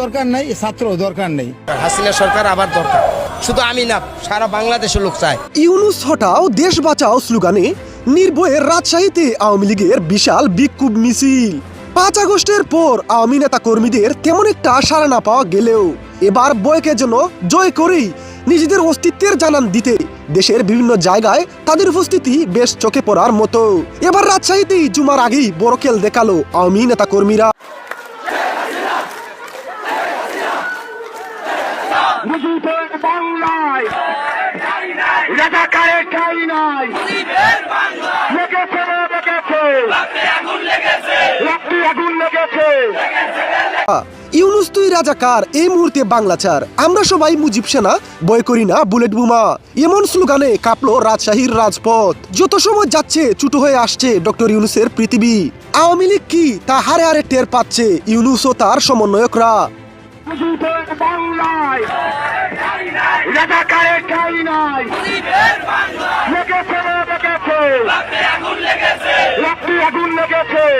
দরকার নাই ছাত্র দরকার নেই। হাসিনা সরকার আবার দরকার। শুধু আমি না সারা বাংলাদেশের লোক চায়। ইউনুস হটাও দেশ বাঁচাও স্লোগানে নির্ভয়ে রাজশাহীতে আওয়ামী লীগের বিশাল বিক্ষোভ মিছিল। পাঁচ আগস্টের পর আওয়ামী নেতা কর্মীদের তেমন একটা সারা না পাওয়া গেলেও এবার বয়কে যেন জয় করেই নিজেদের অস্তিত্বের জানান দিতে। দেশের বিভিন্ন জায়গায় তাদের উপস্থিতি বেশ চোখে পড়ার মতো। এবার রাজশাহীতেই জুমার আগেই বড় খেল দেখাল আওয়ামী নেতা কর্মীরা মুজিবের বাংলায় ইউনুস তুই রাজাকার এই মুহূর্তে বাংলাচার আমরা সবাই মুজিব সেনা বয় করি না বুলেট বোমা। এমন স্লোগানে কাঁপলো রাজশাহীর রাজপথ। যত সময় যাচ্ছে ছুটো হয়ে আসছে ডক্টর ইউনুসের পৃথিবী। আওয়ামী লীগ কি তা হারে হারে টের পাচ্ছে ইউনুস ও তার সমন্বয়করা। আগুন লেগেছে।